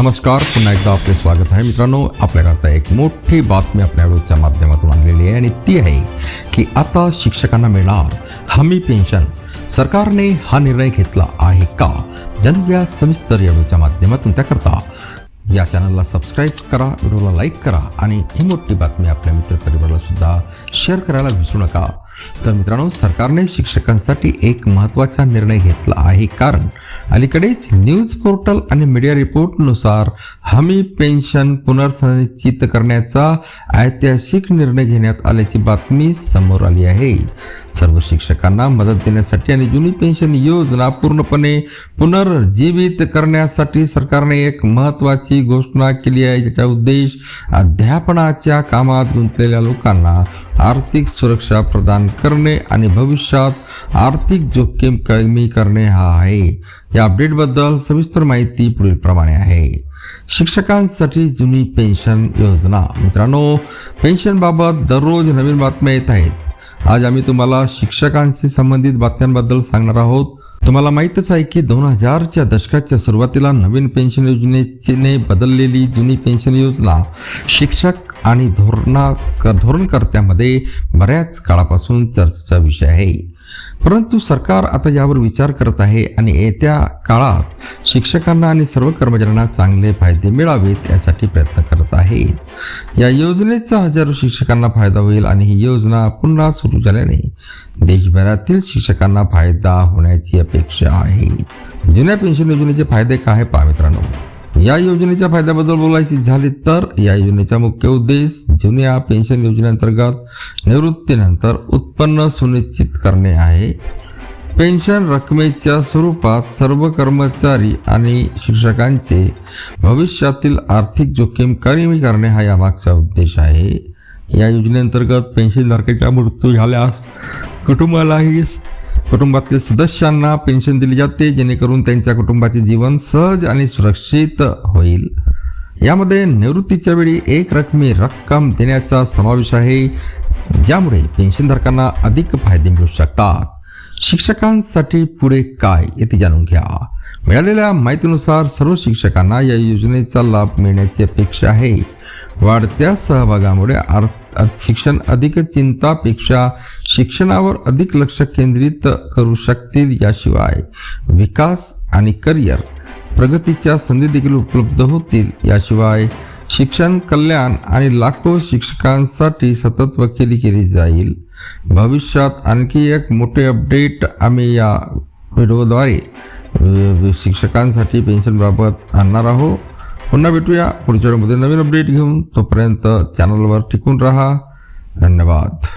नमस्कार पुन्हा एकदा आपले स्वागत आहे. मित्रांनो आपल्याकरता एक मोठी बातमी आपल्या रोजच्या माध्यमातून आणलेली आहे आणि ती आहे की आता शिक्षकांना मिळणार हमी पेन्शन सरकारने हा निर्णय घेतला आहे का? जनव्या सविस्तर या माध्यमातून त्याकरता या चॅनलला सबस्क्राईब करा व्हिडिओला लाईक करा आणि ही मोठी बातमी आपल्या मित्रपरिवाराला सुद्धा शेअर करायला विसरू नका. तर मित्रांनो सरकारने शिक्षकांसाठी एक महत्त्वाचा निर्णय घेतला आहे. कारण अलीकडेच न्यूज पोर्टल आणि मीडिया रिपोर्टनुसार हमी पेन्शन पुनर्संचित करण्याचा ऐतिहासिक निर्णय घेण्यात आल्याची बातमी समोर आली आहे. सर्व शिक्षकांना मदत देण्यासाठी आणि जुनी पेन्शन योजना पूर्णपणे पुनर्जीवित करण्यासाठी सरकारने एक महत्त्वाची घोषणा केली आहे. ज्याचा उद्देश अध्यापनाच्या कामात गुंतलेल्या लोकांना आर्थिक सुरक्षा प्रदान करणे आणि भविष्यात आर्थिक जोखीम कमी करणे हा आहे. या अपडेटबद्दल सविस्तर माहिती पुढील प्रमाणे आहे. शिक्षकांसाठी जुनी पेन्शन योजना. मित्रांनो पेन्शनबाबत दररोज नवीन बातम्या येत आहेत. आज आम्ही तुम्हाला शिक्षकांशी संबंधित बातम्यांबद्दल सांगणार आहोत. तुम्हाला माहीतच आहे की दोन हजारच्या दशकाच्या सुरुवातीला नवीन पेन्शन योजनेने बदललेली जुनी पेन्शन योजना शिक्षक आणि धोरणा धोरणकर्त्यामध्ये बऱ्याच काळापासून चर्चेचा विषय आहे. परंतु सरकार आता यावर विचार करत आहे आणि येत्या काळात शिक्षकांना आणि सर्व कर्मचाऱ्यांना चांगले फायदे मिळावेत यासाठी प्रयत्न करत आहे या योजनेचा हजारो शिक्षकांना फायदा होईल आणि ही योजना पुन्हा सुरू झाल्याने देशभरातील शिक्षकांना फायदा होण्याची अपेक्षा आहे. जुन्या पेन्शन योजनेचे फायदे काय आहे पहा मित्रांनो. या योजनेच्या फायद्याबद्दल बोलायचे झाले तर या योजनेचा मुख्य उद्देश जुन्या पेन्शन योजनेअंतर्गत निवृत्तीनंतर उत्पन्न सुनिश्चित करणे आहे. पेन्शन रकमेच्या स्वरूपात सर्व कर्मचारी आणि शिक्षकांचे भविष्यातील आर्थिक जोखीम कमी करणे हा यामागचा उद्देश आहे. या योजनेअंतर्गत पेन्शनधारकाचा मृत्यू झाल्यास कुटुंबालाही कुटुंबातील सदस्यांना पेन्शन दिली जाते जेणेकरून त्यांच्या कुटुंबाचे जीवन सहज आणि सुरक्षित होईल. यामध्ये निवृत्तीच्या वेळी एक रकमी रक्कम देण्याचा समावेश आहे ज्यामुळे पेन्शनधारकांना अधिक फायदे मिळू शकतात. शिक्षकांसाठी पुढे काय येथे जाणून घ्या. मिळालेल्या माहितीनुसार सर्व शिक्षकांना या योजनेचा लाभ मिळण्याची अपेक्षा आहे. वाढत्या सहभागामुळे अर्थ शिक्षण अधिक चिंतापेक्षा शिक्षणावर अधिक लक्ष केंद्रित करू शकतील याशिवाय विकास आणि करिअर प्रगतीच्या संधी देखील उपलब्ध होतील. याशिवाय शिक्षण कल्याण आणि लाखो शिक्षकांसाठी सतत वकिली केली जाईल. भविष्यात आणखी एक मोठे अपडेट आम्ही या व्हिडिओद्वारे शिक्षकांसाठी पेन्शनबाबत आणणार आहोत. पुन्हा भेटूया. पुढच्या व्हिडिओमध्ये नवीन अपडेट घेऊन. तोपर्यंत चॅनलवर टिकून राहा. धन्यवाद.